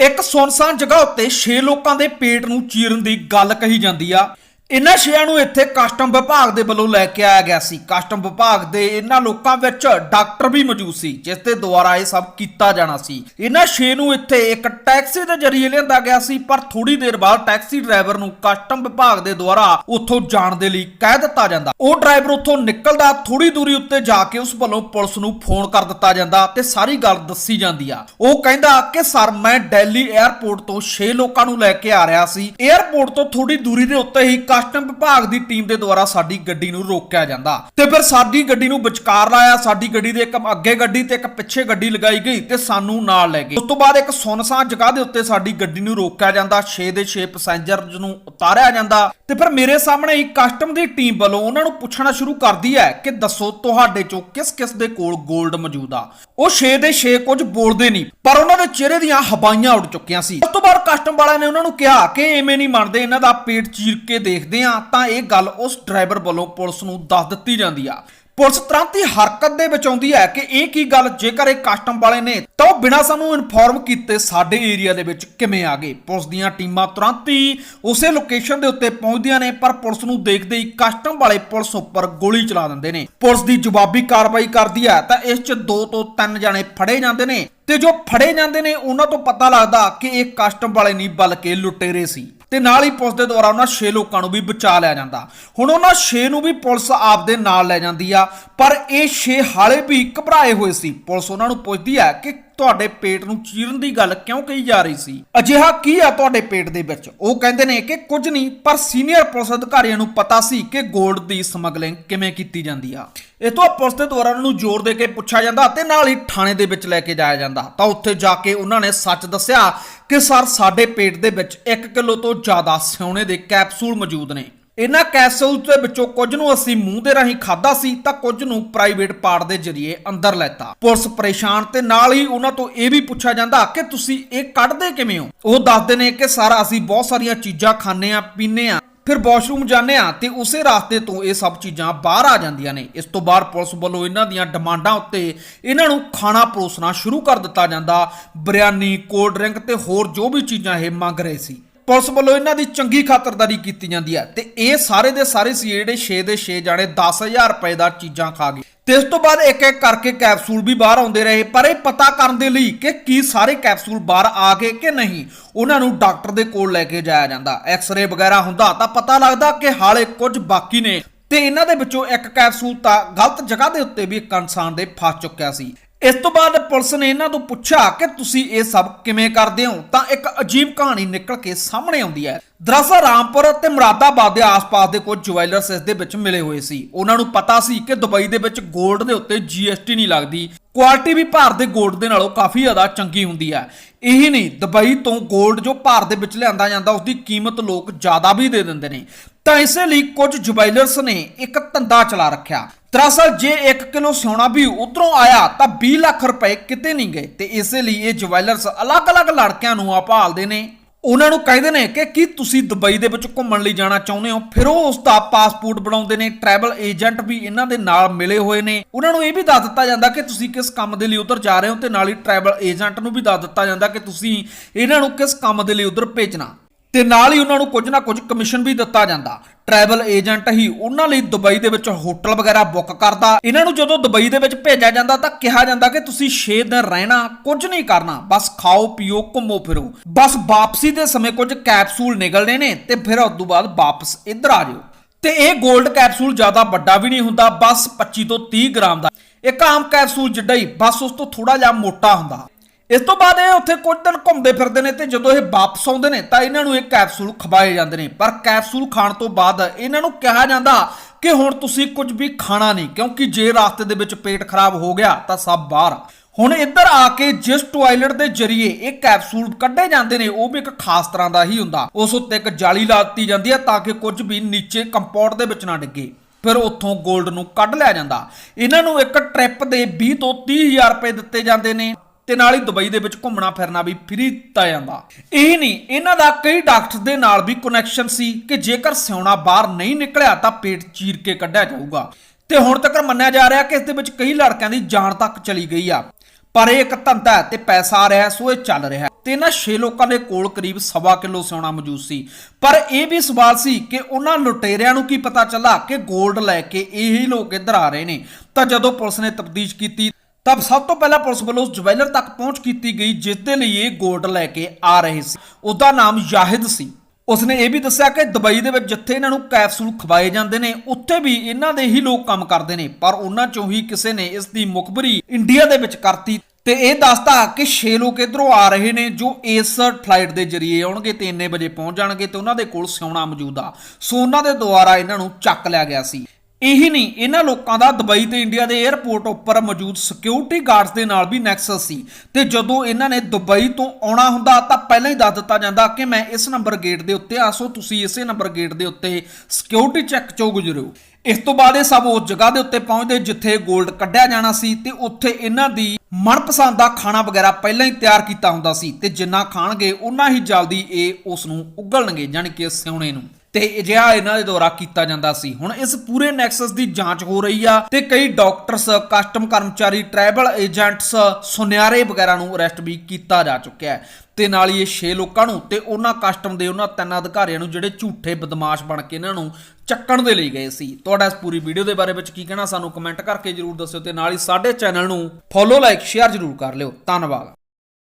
ਇੱਕ ਸੁਨਸਾਨ ਜਗ੍ਹਾ ਉੱਤੇ 6 ਲੋਕਾਂ ਦੇ ਪੇਟ ਨੂੰ ਚੀਰਨ ਦੀ ਗੱਲ ਕਹੀ ਜਾਂਦੀ ਆ। ਇਹਨਾਂ ਛੇਆਂ ਨੂੰ ਇੱਥੇ ਕਸਟਮ ਵਿਭਾਗ ਦੇ ਵੱਲੋਂ ਲੈ ਕੇ ਆਇਆ ਗਿਆ ਸੀ। ਕਸਟਮ ਵਿਭਾਗ ਦੇ ਇਹਨਾਂ ਲੋਕਾਂ ਵਿੱਚ ਡਾਕਟਰ ਵੀ ਮੌਜੂਦ ਸੀ, ਜਿਸ ਦੇ ਦੁਆਰਾ ਇਹ ਸਭ ਕੀਤਾ ਜਾਣਾ ਸੀ। ਇਹਨਾਂ ਛੇ ਨੂੰ ਇੱਥੇ ਇੱਕ ਟੈਕਸੀ ਦੇ ਜ਼ਰੀਏ ਲਿਆਂਦਾ ਗਿਆ ਸੀ, ਪਰ ਥੋੜੀ ਦੇਰ ਬਾਅਦ ਟੈਕਸੀ ਡਰਾਈਵਰ ਨੂੰ ਕਸਟਮ ਵਿਭਾਗ ਦੇ ਦੁਆਰਾ ਉੱਥੋਂ ਜਾਣ ਦੇ ਲਈ ਕਹਿ ਦਿੱਤਾ ਜਾਂਦਾ। ਉਹ ਡਰਾਈਵਰ ਉੱਥੋਂ ਨਿਕਲਦਾ ਥੋੜੀ ਦੂਰੀ ਉੱਤੇ ਜਾ ਕੇ ਉਸ ਵੱਲੋਂ ਪੁਲਿਸ ਨੂੰ ਫੋਨ ਕਰ ਦਿੱਤਾ ਜਾਂਦਾ ਤੇ ਸਾਰੀ ਗੱਲ ਦੱਸੀ ਜਾਂਦੀ ਆ। ਉਹ ਕਹਿੰਦਾ ਕਿ, ਸਰ, ਮੈਂ ਦਿੱਲੀ 에ਅਰਪੋਰਟ ਤੋਂ 6 ਲੋਕਾਂ ਨੂੰ ਲੈ ਕੇ ਆ ਰਿਹਾ ਸੀ। 에ਅਰਪੋਰਟ ਤੋਂ ਥੋੜੀ ਦੂਰੀ ਦੇ ਉੱਤੇ ਹੀ ਕਸਟਮ ਵਿਭਾਗ ਦੀ ਟੀਮ ਦੇ ਦੁਆਰਾ ਸਾਡੀ ਗੱਡੀ ਨੂੰ ਰੋਕਿਆ ਜਾਂਦਾ। ਤੇ ਫਿਰ ਸਾਡੀ ਗੱਡੀ ਨੂੰ ਵਿਚਕਾਰ ਲਾਇਆ, ਸਾਡੀ ਗੱਡੀ ਦੇ ਇੱਕ ਅੱਗੇ ਗੱਡੀ ਤੇ ਇੱਕ ਪਿੱਛੇ ਗੱਡੀ ਲਗਾਈ ਗਈ ਤੇ ਸਾਨੂੰ ਨਾਲ ਲੈ ਗਏ। ਉਸ ਤੋਂ ਬਾਅਦ ਇੱਕ ਸੁਨਸਾਨ ਜਗ੍ਹਾ ਦੇ ਉੱਤੇ ਸਾਡੀ ਗੱਡੀ ਨੂੰ ਰੋਕਿਆ ਜਾਂਦਾ। 6 ਦੇ 6 ਪੈਸੇਂਜਰਸ ਨੂੰ ਉਤਾਰਿਆ ਜਾਂਦਾ। ਤੇ ਫਿਰ ਮੇਰੇ ਸਾਹਮਣੇ ਹੀ ਕਸਟਮ ਦੀ ਟੀਮ ਵੱਲੋਂ ਉਹਨਾਂ ਨੂੰ ਪੁੱਛਣਾ ਸ਼ੁਰੂ ਕਰਦੀ ਹੈ ਕਿ ਦੱਸੋ ਤੁਹਾਡੇ ਚੋਂ ਕਿਸ ਕਿਸ ਦੇ ਕੋਲ 골ਡ ਮੌਜੂਦ ਆ। ਉਹ 6 ਦੇ 6 ਕੁਝ ਬੋਲਦੇ ਨਹੀਂ, ਪਰ ਉਹਨਾਂ ਦੇ ਚਿਹਰੇ ਦੀਆਂ ਹਵਾਈਆਂ ਉੱਡ ਚੁੱਕੀਆਂ ਸੀ। ਉਸ ਤੋਂ ਬਾਅਦ ਕਸਟਮ ਵਾਲਿਆਂ ਨੇ ਉਹਨਾਂ ਨੂੰ ਕਿਹਾ ਕਿ ਐਵੇਂ ਨਹੀਂ ਮੰਨਦੇ, ਇਹਨਾਂ ਦਾ ਪੇਟ ਚੀਰ ਕੇ ਦੇਖਦੇ ਆ ਤਾਂ ਇਹ ਗੱਲ ਉਸ ਡਰਾਈਵਰ ਵੱਲੋਂ ਪੁਲਿਸ ਨੂੰ ਦੱਸ ਦਿੱਤੀ ਜਾਂਦੀ ਆ। ਪੁਲਿਸ ਤੁਰੰਤ ਹੀ ਹਰਕਤ ਦੇ ਵਿੱਚ ਆਉਂਦੀ ਹੈ ਕਿ ਇਹ ਕੀ ਗੱਲ, ਜੇਕਰ ਇਹ ਕਸਟਮ ਵਾਲੇ ਨੇ, ਤਾਂ ਉਹ ਬਿਨਾਂ ਸਾਨੂੰ ਇਨਫੋਰਮ ਕੀਤੇ ਸਾਡੇ ਏਰੀਆ ਦੇ ਵਿੱਚ ਕਿਵੇਂ ਆ ਗਏ? ਪੁਲਿਸ ਦੀਆਂ ਟੀਮਾਂ ਤੁਰੰਤ ਹੀ ਉਸੇ ਲੋਕੇਸ਼ਨ ਦੇ ਉੱਤੇ ਪਹੁੰਚਦੀਆਂ ਨੇ, ਪਰ ਪੁਲਿਸ ਨੂੰ ਦੇਖਦੇ ਹੀ ਕਸਟਮ ਵਾਲੇ ਪੁਲਿਸ ਉੱਪਰ ਗੋਲੀ ਚਲਾ ਦਿੰਦੇ ਨੇ। ਪੁਲਿਸ ਦੀ ਜਵਾਬੀ ਕਾਰਵਾਈ ਕਰਦੀ ਹੈ, ਤਾਂ ਇਸ 'ਚ ਦੋ ਤੋਂ ਤਿੰਨ ਜਾਣੇ ਫੜੇ ਜਾਂਦੇ ਨੇ ਤੇ ਜੋ ਫੜੇ ਜਾਂਦੇ ਨੇ, ਉਹਨਾਂ ਤੋਂ ਪਤਾ ਲੱਗਦਾ ਕਿ ਇਹ ਕਸਟਮ ਵਾਲੇ ਨਹੀਂ, ਬਲਕਿ ਲੁਟੇਰੇ ਸੀ। ਤੇ ਨਾਲ ਹੀ ਪੁਲਿਸ ਦੇ ਦੁਆਰਾ ਉਹਨਾਂ 6 ਲੋਕਾਂ ਨੂੰ ਵੀ ਬਚਾ ਲਿਆ ਜਾਂਦਾ। ਹੁਣ ਉਹਨਾਂ 6 ਨੂੰ ਵੀ ਪੁਲਿਸ ਆਪਦੇ ਨਾਲ ਲੈ ਜਾਂਦੀ ਆ, ਪਰ ਇਹ 6 ਹਾਲੇ ਵੀ ਘਬਰਾਏ ਹੋਏ ਸੀ। ਪੁਲਿਸ ਉਹਨਾਂ ਨੂੰ ਪੁੱਛਦੀ ਹੈ ਕਿ ਤੁਹਾਡੇ ਪੇਟ ਨੂੰ ਚੀਰਨ ਦੀ ਗੱਲ ਕਿਉਂ ਕਹੀ ਜਾ ਰਹੀ ਸੀ? ਅਜਿਹਾ ਕੀ ਆ ਤੁਹਾਡੇ ਪੇਟ ਦੇ ਵਿੱਚ? ਉਹ ਕਹਿੰਦੇ ਨੇ ਕਿ ਕੁਝ ਨਹੀਂ, ਪਰ ਸੀਨੀਅਰ ਪੁਲਿਸ ਅਧਿਕਾਰੀਆਂ ਨੂੰ ਪਤਾ ਸੀ ਕਿ 골ਡ ਦੀ ਸਮਗਲਿੰਗ ਕਿਵੇਂ ਕੀਤੀ ਜਾਂਦੀ ਆ। ਇਹ ਤੋਂ ਪੁਲਿਸ ਦੇ ਦੁਆਰਾ ਉਹਨਾਂ ਨੂੰ ਜ਼ੋਰ ਦੇ ਕੇ ਪੁੱਛਿਆ ਜਾਂਦਾ ਤੇ ਨਾਲ ਹੀ ਥਾਣੇ ਦੇ ਵਿੱਚ ਲੈ ਕੇ ਜਾਇਆ ਜਾਂਦਾ। ਤਾਂ ਉੱਥੇ ਜਾ ਕੇ ਉਹਨਾਂ ਨੇ ਸੱਚ ਦੱਸਿਆ ਕਿ ਸਰ, ਸਾਡੇ ਪੇਟ ਦੇ ਵਿੱਚ 1 ਕਿਲੋ ਤੋਂ ਜ਼ਿਆਦਾ ਸਿਉਣੇ ਦੇ ਕੈਪਸੂਲ ਮੌਜੂਦ ਨੇ। ਇਹਨਾਂ ਕੈਪਸੂਲ ਦੇ ਵਿੱਚੋਂ ਕੁਝ ਨੂੰ ਅਸੀਂ ਮੂੰਹ ਦੇ ਰਾਹੀਂ ਖਾਦਾ ਸੀ, ਤਾਂ ਕੁਝ ਨੂੰ ਪ੍ਰਾਈਵੇਟ ਪਾਰਟ ਦੇ ਜ਼ਰੀਏ ਅੰਦਰ ਲੈਤਾ। ਪੁਲਿਸ ਪਰੇਸ਼ਾਨ ਤੇ ਨਾਲ ਹੀ ਉਹਨਾਂ ਤੋਂ ਇਹ ਵੀ ਪੁੱਛਿਆ ਜਾਂਦਾ ਕਿ ਤੁਸੀਂ ਇਹ ਕੱਢਦੇ ਕਿਵੇਂ ਹੋ? ਉਹ ਦੱਸਦੇ ਨੇ ਕਿ ਸਰ ਅਸੀਂ ਬਹੁਤ ਸਾਰੀਆਂ ਚੀਜ਼ਾਂ ਖਾਂਦੇ ਆ ਪੀਂਦੇ ਆ ਫਿਰ ਵਾਸ਼ਰੂਮ ਜਾਂਦੇ ਆ ਤੇ ਉਸੇ ਰਾਸਤੇ ਤੋਂ ਇਹ ਸਭ ਚੀਜ਼ਾਂ ਬਾਹਰ ਆ ਜਾਂਦੀਆਂ ਨੇ। ਇਸ ਤੋਂ ਬਾਅਦ ਪੁਲਿਸ ਵੱਲੋਂ ਇਹਨਾਂ ਦੀਆਂ ਡਿਮਾਂਡਾਂ ਉੱਤੇ ਇਹਨਾਂ ਨੂੰ ਖਾਣਾ ਪਰੋਸਣਾ ਸ਼ੁਰੂ ਕਰ ਦਿੱਤਾ ਜਾਂਦਾ। ਬਿਰਿਆਨੀ, ਕੋਲਡ ਡਰਿੰਕ ਤੇ ਹੋਰ ਜੋ ਵੀ ਚੀਜ਼ਾਂ ਇਹ ਮੰਗ ਰਹੇ ਸੀ। ਪੁਲਿਸ ਵੱਲੋਂ ਇਹਨਾਂ ਦੀ ਚੰਗੀ ਖਾਤਰਦਾਰੀ ਕੀਤੀ ਜਾਂਦੀ ਹੈ ਤੇ ਇਹ ਸਾਰੇ ਦੇ ਸਾਰੇ ਸੀ ਜਿਹੜੇ 6 ਦੇ 6 ਜਾਣੇ 10000 ਰੁਪਏ ਦਾ ਚੀਜ਼ਾਂ ਖਾ ਗਏ। ਤੇ ਇਸ ਤੋਂ ਬਾਅਦ ਇੱਕ ਇੱਕ ਕਰਕੇ ਕੈਪਸੂਲ ਵੀ ਬਾਹਰ ਆਉਂਦੇ ਰਹੇ, ਪਰ ਇਹ ਪਤਾ ਕਰਨ ਦੇ ਲਈ ਕਿ ਕੀ ਸਾਰੇ ਕੈਪਸੂਲ ਬਾਹਰ ਆ ਗਏ ਕਿ ਨਹੀਂ, ਉਹਨਾਂ ਨੂੰ ਡਾਕਟਰ ਦੇ ਕੋਲ ਲੈ ਕੇ ਜਾਇਆ ਜਾਂਦਾ। ਐਕਸ-ਰੇ ਵਗੈਰਾ ਹੁੰਦਾ ਤਾਂ ਪਤਾ ਲੱਗਦਾ ਕਿ ਹਾਲੇ ਕੁਝ ਬਾਕੀ ਨੇ। ਤੇ ਇਹਨਾਂ ਦੇ ਵਿੱਚੋਂ ਇੱਕ ਕੈਪਸੂਲ ਤਾਂ ਗਲਤ ਜਗ੍ਹਾ ਦੇ ਉੱਤੇ ਵੀ ਇੱਕ ਇਨਸਾਨ ਦੇ ਫਸ ਚੁੱਕਿਆ ਸੀ। ਇਸ ਤੋਂ ਬਾਅਦ ਪੁਲਿਸ ਨੇ ਇਹਨਾਂ ਤੋਂ ਪੁੱਛਿਆ ਕਿ ਤੁਸੀਂ ਇਹ ਸਭ ਕਿਵੇਂ ਕਰਦੇ ਹੋ? ਤਾਂ ਇੱਕ ਅਜੀਬ ਕਹਾਣੀ ਨਿਕਲ ਕੇ ਸਾਹਮਣੇ ਆਉਂਦੀ ਹੈ। ਦਰਅਸਲ ਰਾਮਪੁਰ ਅਤੇ ਮੁਰਾਦਾਬਾਦ ਦੇ ਆਸ-ਪਾਸ ਦੇ ਕੁਝ ਜੁਐਲਰਸ ਇਸ ਦੇ ਵਿੱਚ ਮਿਲੇ ਹੋਏ ਸੀ। ਉਹਨਾਂ ਨੂੰ ਪਤਾ ਸੀ ਕਿ ਦੁਬਈ ਦੇ ਵਿੱਚ ਗੋਲਡ ਦੇ ਉੱਤੇ ਜੀਐਸਟੀ ਨਹੀਂ ਲੱਗਦੀ। ਕੁਆਲਿਟੀ ਵੀ ਭਾਰਤ ਦੇ ਗੋਲਡ ਦੇ ਨਾਲੋਂ ਕਾਫੀ ਜ਼ਿਆਦਾ ਚੰਗੀ ਹੁੰਦੀ ਹੈ। ਇਹੀ ਨਹੀਂ, ਦੁਬਈ ਤੋਂ ਗੋਲਡ ਜੋ ਭਾਰਤ ਦੇ ਵਿੱਚ ਲਿਆਂਦਾ ਜਾਂਦਾ, ਉਸਦੀ ਕੀਮਤ ਲੋਕ ਜ਼ਿਆਦਾ ਵੀ ਦੇ ਦਿੰਦੇ ਨੇ। ਤਾਂ ਇਸੇ ਲਈ ਕੁਝ ਜੁਬੈਲਰਸ ਨੇ ਇੱਕ ਧੰਦਾ ਚਲਾ ਰੱਖਿਆ। ਦਰਅਸਲ ਜੇ 1 ਕਿਲੋ ਸੋਨਾ ਵੀ ਉਧਰੋਂ ਆਇਆ ਤਾਂ 20 ਲੱਖ ਰੁਪਏ ਕਿਤੇ ਨਹੀਂ ਗਏ ਤੇ ਇਸੇ ਲਈ ਇਹ ਜਵੈਲਰਸ ਅਲੱਗ-ਅਲੱਗ ਲੜਕਿਆਂ ਨੂੰ ਆਪਾਲਦੇ ਨੇ। ਉਹਨਾਂ ਨੂੰ ਕਹਿੰਦੇ ਨੇ ਕਿ ਕੀ ਤੁਸੀਂ ਦੁਬਈ ਦੇ ਵਿੱਚ ਘੁੰਮਣ ਲਈ ਜਾਣਾ ਚਾਹੁੰਦੇ ਹੋ? ਫਿਰ ਉਹ ਉਸ ਦਾ ਪਾਸਪੋਰਟ ਬਣਾਉਂਦੇ ਨੇ ਟਰੈਵਲ ਏਜੰਟ ਵੀ ਇਹਨਾਂ ਦੇ ਨਾਲ ਮਿਲੇ ਹੋਏ ਨੇ। ਉਹਨਾਂ ਨੂੰ ਇਹ ਵੀ ਦੱਸ ਦਿੱਤਾ ਜਾਂਦਾ ਕਿ ਤੁਸੀਂ ਕਿਸ ਕੰਮ ਦੇ ਲਈ ਉਧਰ ਜਾ ਰਹੇ ਹੋ ਤੇ ਨਾਲ ਹੀ ਟਰੈਵਲ ਏਜੰਟ ਨੂੰ ਵੀ ਦੱਸ ਦਿੱਤਾ ਜਾਂਦਾ ਕਿ ਤੁਸੀਂ ਇਹਨਾਂ ਨੂੰ ਕਿਸ ਕੰਮ ਦੇ ਲਈ ਉਧਰ ਭੇਜਣਾ। ਤੇ ਨਾਲ ਹੀ ਉਹਨਾਂ ਨੂੰ ਕੁਝ ਨਾ ਕੁਝ ਕਮਿਸ਼ਨ ਵੀ ਦਿੱਤਾ ਜਾਂਦਾ। ਟਰੈਵਲ ਏਜੰਟ ਹੀ ਉਹਨਾਂ ਲਈ ਦੁਬਈ ਦੇ ਵਿੱਚ ਹੋਟਲ ਵਗੈਰਾ ਬੁੱਕ ਕਰਦਾ। ਇਹਨਾਂ ਨੂੰ ਜਦੋਂ ਦੁਬਈ ਦੇ ਵਿੱਚ ਭੇਜਿਆ ਜਾਂਦਾ ਤਾਂ ਕਿਹਾ ਜਾਂਦਾ ਕਿ ਤੁਸੀਂ 6 ਦਿਨ ਰਹਿਣਾ, ਕੁਝ ਨਹੀਂ ਕਰਨਾ, ਬਸ ਖਾਓ, ਪੀਓ, ਘੁੰਮੋ, ਫਿਰੋ। ਬਸ ਵਾਪਸੀ ਦੇ ਸਮੇਂ ਕੁਝ ਕੈਪਸੂਲ ਨਿਕਲਣੇ ਨੇ ਤੇ ਫਿਰ ਉਸ ਤੋਂ ਬਾਅਦ ਵਾਪਸ ਇੱਧਰ ਆ ਜਾਓ। ਤੇ ਇਹ 골ਡ ਕੈਪਸੂਲ ਜ਼ਿਆਦਾ ਵੱਡਾ ਵੀ ਨਹੀਂ ਹੁੰਦਾ, ਬਸ 25 ਤੋਂ 30 ਗ੍ਰਾਮ ਦਾ। ਇੱਕ ਆਮ ਕੈਪਸੂਲ ਜਿੱਡਾ ਹੀ ਬਸ ਉਸ ਤੋਂ ਥੋੜਾ ਜਿਹਾ ਮੋਟਾ ਹੁੰਦਾ। ਇਸ ਤੋਂ ਬਾਅਦ ਇਹ ਉੱਥੇ ਕੁਝ ਦਿਨ ਘੁੰਮਦੇ ਫਿਰਦੇ ਨੇ ਤੇ ਜਦੋਂ ਇਹ ਵਾਪਸ ਆਉਂਦੇ ਨੇ ਤਾਂ ਇਹਨਾਂ ਨੂੰ ਇਹ ਕੈਪਸੂਲ ਖਵਾਏ ਜਾਂਦੇ ਨੇ। ਪਰ ਕੈਪਸੂਲ ਖਾਣ ਤੋਂ ਬਾਅਦ ਇਹਨਾਂ ਨੂੰ ਕਿਹਾ ਜਾਂਦਾ ਕਿ ਹੁਣ ਤੁਸੀਂ ਕੁਝ ਵੀ ਖਾਣਾ ਨਹੀਂ, ਕਿਉਂਕਿ ਜੇ ਰਾਸਤੇ ਦੇ ਵਿੱਚ ਪੇਟ ਖਰਾਬ ਹੋ ਗਿਆ ਤਾਂ ਸਭ ਬਾਹਰ। ਹੁਣ ਇੱਧਰ ਆ ਕੇ ਜਿਸ ਟਾਇਲਟ ਦੇ ਜ਼ਰੀਏ ਇਹ ਕੈਪਸੂਲ ਕੱਢੇ ਜਾਂਦੇ ਨੇ, ਉਹ ਵੀ ਇੱਕ ਖਾਸ ਤਰ੍ਹਾਂ ਦਾ ਹੀ ਹੁੰਦਾ। ਉਸ ਉੱਤੇ ਇੱਕ ਜਾਲੀ ਲਾ ਦਿੱਤੀ ਜਾਂਦੀ ਹੈ ਤਾਂ ਕਿ ਕੁਝ ਵੀ ਨੀਚੇ ਕੰਪਾਊਂਡ ਦੇ ਵਿੱਚ ਨਾ ਡਿੱਗੇ। ਫਿਰ ਉੱਥੋਂ 골ਡ ਨੂੰ ਕੱਢ ਲਿਆ ਜਾਂਦਾ। ਇਹਨਾਂ ਨੂੰ ਇੱਕ ਟ੍ਰਿਪ ਦੇ 20 ਤੋਂ 30 ਹਜ਼ਾਰ ਰੁਪਏ ਦਿੱਤੇ ਜਾਂਦੇ ਨੇ। ਤੇ ਨਾਲ ਹੀ ਦੁਬਈ ਦੇ ਵਿੱਚ ਘੁੰਮਣਾ ਫਿਰਨਾ ਵੀ ਫ੍ਰੀ ਦਿੱਤਾ ਜਾਂਦਾ। ਇਹ ਨਹੀਂ, ਇਹਨਾਂ ਦਾ ਕਈ ਡਾਕਟਰ ਦੇ ਨਾਲ ਵੀ ਕਨੈਕਸ਼ਨ ਸੀ ਕਿ ਜੇਕਰ ਸਿਉਣਾ ਬਾਹਰ ਨਹੀਂ ਨਿਕਲਿਆ ਤਾਂ ਪੇਟ ਚੀਰ ਕੇ ਕੱਢਿਆ ਜਾਊਗਾ। ਤੇ ਹੁਣ ਤੱਕ ਮੰਨਿਆ ਜਾ ਰਿਹਾ ਕਿ ਇਸ ਦੇ ਵਿੱਚ ਕਈ ਲੜਕਿਆਂ ਦੀ ਜਾਨ ਤੱਕ ਚਲੀ ਗਈ ਆ। ਪਰ ਇਹ ਇੱਕ ਧੰਦਾ ਤੇ ਪੈਸਾ ਆ ਰਿਹਾ ਸੋ ਇਹ ਚੱਲ ਰਿਹਾ ਤੇ ਇਹਨਾਂ 6 ਲੋਕਾਂ ਦੇ ਕੋਲ ਕਰੀਬ ਸਵਾ ਕਿਲੋ ਸੋਨਾ ਮੌਜੂਦ ਸੀ। ਪਰ ਇਹ ਵੀ ਸਵਾਲ ਸੀ ਕਿ ਉਹਨਾਂ ਲੁਟੇਰਿਆਂ ਨੂੰ ਕੀ ਪਤਾ ਚੱਲਾ ਕਿ 골ਡ ਲੈ ਕੇ ਇਹੀ ਲੋਕ ਇੱਧਰ ਆ ਰਹੇ ਨੇ। ਤਾਂ ਜਦੋਂ ਪੁਲਿਸ ਨੇ ਤਫਤੀਸ਼ ਕੀਤੀ ਤਾਂ ਸਭ ਤੋਂ ਪਹਿਲਾਂ ਪੁਲਿਸ ਵੱਲੋਂ ਜਵੈਲਰ ਤੱਕ ਪਹੁੰਚ ਕੀਤੀ ਗਈ, ਜਿਸ ਦੇ ਲਈ ਇਹ ਗੋਲਡ ਲੈ ਕੇ ਆ ਰਹੇ ਸੀ। ਉਹਦਾ ਨਾਮ ਯਾਹਿਦ ਸੀ। ਉਸਨੇ ਇਹ ਵੀ ਦੱਸਿਆ ਕਿ ਦੁਬਈ ਦੇ ਵਿੱਚ ਜਿੱਥੇ ਇਹਨਾਂ ਨੂੰ ਕੈਪਸੂਲ ਖਵਾਏ ਜਾਂਦੇ ਨੇ, ਉੱਥੇ ਵੀ ਇਹਨਾਂ ਦੇ ਹੀ ਲੋਕ ਕੰਮ ਕਰਦੇ ਨੇ। ਪਰ ਉਹਨਾਂ ਚੋਂ ਹੀ ਕਿਸੇ ਨੇ ਇਸ ਦੀ ਮੁਖਬਰੀ ਇੰਡੀਆ ਦੇ ਵਿੱਚ ਕਰਤੀ ਤੇ ਇਹ ਦੱਸਦਾ ਕਿ 6 ਲੋਕ ਇਧਰੋਂ ਆ ਰਹੇ ਨੇ, ਜੋ ਇਸ ਫਲਾਈਟ ਦੇ ਜ਼ਰੀਏ ਆਉਣਗੇ ਤੇ ਇੰਨੇ ਵਜੇ ਪਹੁੰਚ ਜਾਣਗੇ ਤੇ ਉਹਨਾਂ ਦੇ ਕੋਲ ਸੋਨਾ ਮੌਜੂਦ ਆ। ਸੋ ਉਹਨਾਂ ਦੇ ਦੁਆਰਾ ਇਹਨਾਂ ਨੂੰ ਚੱਕ ਲਿਆ ਗਿਆ ਸੀ। ਇਹੀ ਨਹੀਂ, ਇਹਨਾਂ ਲੋਕਾਂ ਦਾ ਦੁਬਈ ਤੇ ਇੰਡੀਆ ਦੇ 에ਅਰਪੋਰਟ ਉੱਪਰ ਮੌਜੂਦ ਸਿਕਿਉਰਿਟੀ ਗਾਰਡਸ ਦੇ ਨਾਲ ਵੀ ਨੈਕਸਸ ਸੀ। ਤੇ ਜਦੋਂ ਇਹਨਾਂ ਨੇ ਦੁਬਈ ਤੋਂ ਆਉਣਾ ਹੁੰਦਾ ਤਾਂ ਪਹਿਲਾਂ ਹੀ ਦੱਸ ਦਿੱਤਾ ਜਾਂਦਾ ਕਿ ਮੈਂ ਇਸ ਨੰਬਰ ਗੇਟ ਦੇ ਉੱਤੇ ਆ, ਸੋ ਤੁਸੀਂ ਇਸੇ ਨੰਬਰ ਗੇਟ ਦੇ ਉੱਤੇ ਸਿਕਿਉਰਿਟੀ ਚੈੱਕ ਚੋਂ ਗੁਜ਼ਰਿਓ ਇਸ ਤੋਂ ਬਾਅਦ ਇਹ ਸਭ ਉਸ ਜਗ੍ਹਾ ਦੇ ਉੱਤੇ ਪਹੁੰਚਦੇ ਜਿੱਥੇ 골ਡ ਕੱਢਿਆ ਜਾਣਾ ਸੀ ਤੇ ਉੱਥੇ ਇਹਨਾਂ ਦੀ ਮਨਪਸੰਦ ਦਾ ਖਾਣਾ ਵਗੈਰਾ ਪਹਿਲਾਂ ਹੀ ਤਿਆਰ ਕੀਤਾ ਹੁੰਦਾ ਸੀ ਤੇ ਜਿੰਨਾ ਖਾਣਗੇ ਉਨਾ ਹੀ ਜਲਦੀ ਇਹ ਉਸ ਨੂੰ ਉਗਲਣਗੇ ਯਾਨੀ ਕਿ ਸਿਉਣੇ ਨੂੰ। ਤੇ ਅਜਿਹਾ ਇਹਨਾਂ ਦੇ ਦੁਆਰਾ ਕੀਤਾ ਜਾਂਦਾ ਸੀ। ਹੁਣ ਇਸ ਪੂਰੇ ਨੈਕਸਸ ਦੀ ਜਾਂਚ ਹੋ ਰਹੀ ਆ ਤੇ ਕਈ ਡਾਕਟਰਸ, ਕਸਟਮ ਕਰਮਚਾਰੀ, ਟ੍ਰੈਵਲ ਏਜੰਟਸ, ਸੁਨਿਆਰੇ ਵਗੈਰਾ ਨੂੰ ਅਰੈਸਟ ਵੀ ਕੀਤਾ ਜਾ ਚੁੱਕਿਆ ਹੈ। ਤੇ ਨਾਲ ਹੀ ਇਹ 6 ਲੋਕਾਂ ਨੂੰ ਤੇ ਉਹਨਾਂ ਕਸਟਮ ਦੇ ਉਹਨਾਂ ਤਿੰਨ ਅਧਿਕਾਰੀਆਂ ਨੂੰ ਜਿਹੜੇ ਝੂਠੇ ਬਦਮਾਸ਼ ਬਣ ਕੇ ਇਹਨਾਂ ਨੂੰ ਚੱਕਣ ਦੇ ਲਈ ਗਏ ਸੀ। ਤੁਹਾਡਾ ਇਸ ਪੂਰੀ ਵੀਡੀਓ ਦੇ ਬਾਰੇ ਵਿੱਚ ਕੀ ਕਹਿਣਾ? ਸਾਨੂੰ ਕਮੈਂਟ ਕਰਕੇ ਜਰੂਰ ਦੱਸਿਓ ਤੇ ਨਾਲ ਹੀ ਸਾਡੇ ਚੈਨਲ ਨੂੰ ਫੋਲੋ, ਲਾਈਕ, ਸ਼ੇਅਰ ਜਰੂਰ ਕਰ ਲਿਓ। ਧੰਨਵਾਦ।